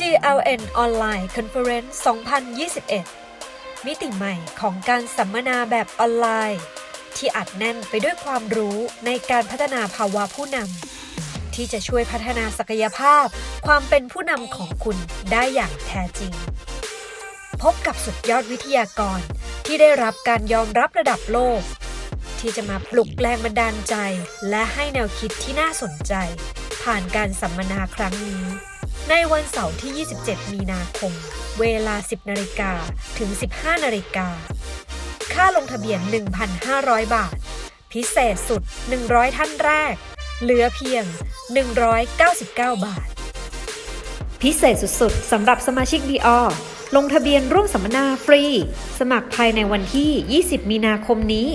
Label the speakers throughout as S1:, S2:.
S1: GLN Online Conference 2021 มิติใหม่ของการสัมมนาแบบออนไลน์ ที่อัดแน่นไปด้วยความรู้ในการพัฒนาภาวะผู้นำที่จะช่วยพัฒนาศักยภาพ ความเป็นผู้นำของคุณได้อย่างแท้จริง พบกับสุดยอดวิทยากรที่ได้รับการยอมรับระดับโลก ที่จะมาปลุกแรงบันดาลใจ และให้แนวคิดที่น่าสนใจ ผ่านการสัมมนาครั้งนี้ ในวันเสาร์ที่ 27 มีนาคม เวลา 10 นาฬิกาถึง 15 นาฬิกา ค่าลงทะเบียน 1,500 บาท พิเศษสุด 100 ท่านแรก เหลือเพียง 199 บาท พิเศษสุดๆสำหรับสมาชิกดีออลงทะเบียนร่วมสัมมนาฟรี สมัครภายในวันที่ 20 มีนาคมนี้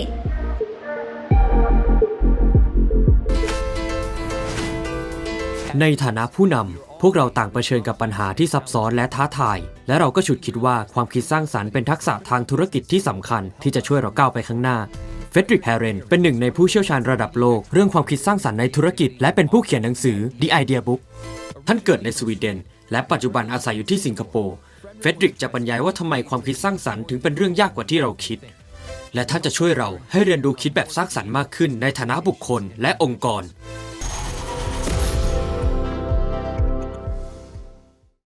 S2: ในฐานะผู้นำ พวกเราต่างเผชิญกับปัญหาที่ซับซ้อนและท้าทาย และเราก็ฉุดคิดว่าความคิดสร้างสรรค์เป็นทักษะทางธุรกิจที่สำคัญที่จะช่วยเราก้าวไปข้างหน้าเฟดริกแฮเรนเป็นหนึ่งในผู้เชี่ยวชาญระดับโลก เรื่องความคิดสร้างสรรค์ในธุรกิจ และเป็นผู้เขียนหนังสือ The Idea Book ท่านเกิดในสวีเดน และปัจจุบันอาศัยอยู่ที่สิงคโปร์เฟดริกจะบรรยายว่าทำไมความคิดสร้างสรรค์ถึงเป็นเรื่องยากกว่าที่เราคิด และท่านจะช่วยเราให้เรียนรู้คิดแบบสร้างสรรค์มากขึ้นในฐานะบุคคลและองค์กร